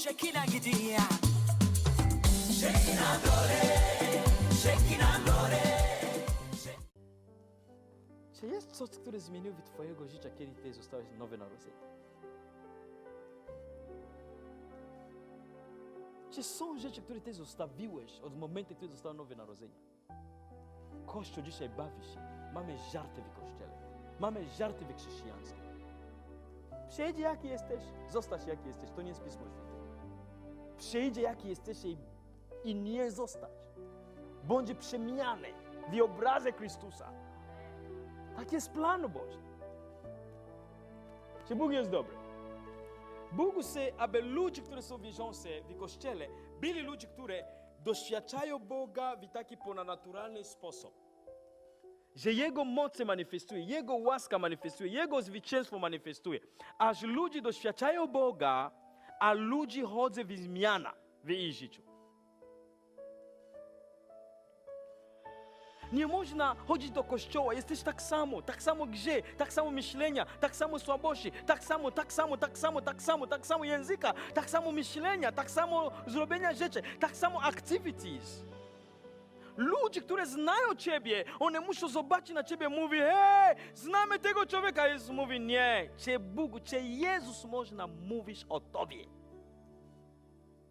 shakina gidia Shakina dore Shakina dore Czy jest coś, które zmieniło w Twojego życia, kiedy Ty zostałeś nowy narodzenie? Czy są rzeczy, które Ty zostawiłeś od momentu, kiedy został nowe narodzenie? Kościół dzisiaj bawi się. Mamy żarty w kościele. Mamy żarty w chrześcijaństwie. Przyjdzie jaki jesteś, zostać jaki jesteś. To nie jest Pismo Święte. Przyjdzie jaki jesteś i, nie zostać. Bądź przemiany w obrazę Chrystusa. Tak jest plan Boży. Czy Bóg jest dobry? Bóg chce, aby ludzie, którzy są wierzący w Kościele, byli ludzie, którzy doświadczają Boga w taki ponadnaturalny sposób. Że Jego moc się manifestuje, Jego łaska manifestuje, Jego zwycięstwo manifestuje. Aż ludzie doświadczają Boga, a ludzie chodzą w zmiana w ich życiu. Nie można chodzić do kościoła, jesteś tak samo, tak samo grze, tak samo myślenia, tak samo słabości, tak samo, tak samo, tak samo, tak samo, tak samo języka, tak samo myślenia, tak samo zrobienia rzeczy, tak samo activities. Ludzie, które znają Ciebie, one muszą zobaczyć na Ciebie, mówi, hej, znamy tego człowieka. Jezus mówi, nie, czy Bóg, czy Jezus można mówić o Tobie,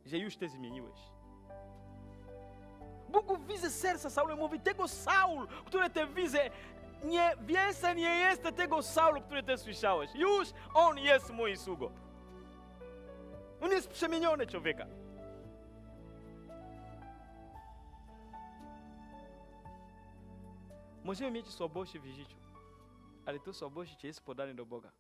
że już Ty zmieniłeś. Bóg widzę serca Saula i mówi, tego Saul, który Ty widzę, nie, więcej nie jest tego Saulu, który Ty słyszałeś. Już on jest mój sługo. On jest przemieniony człowieka. Możemy mieć słabości w życiu, ale to słabości jest podane do Boga.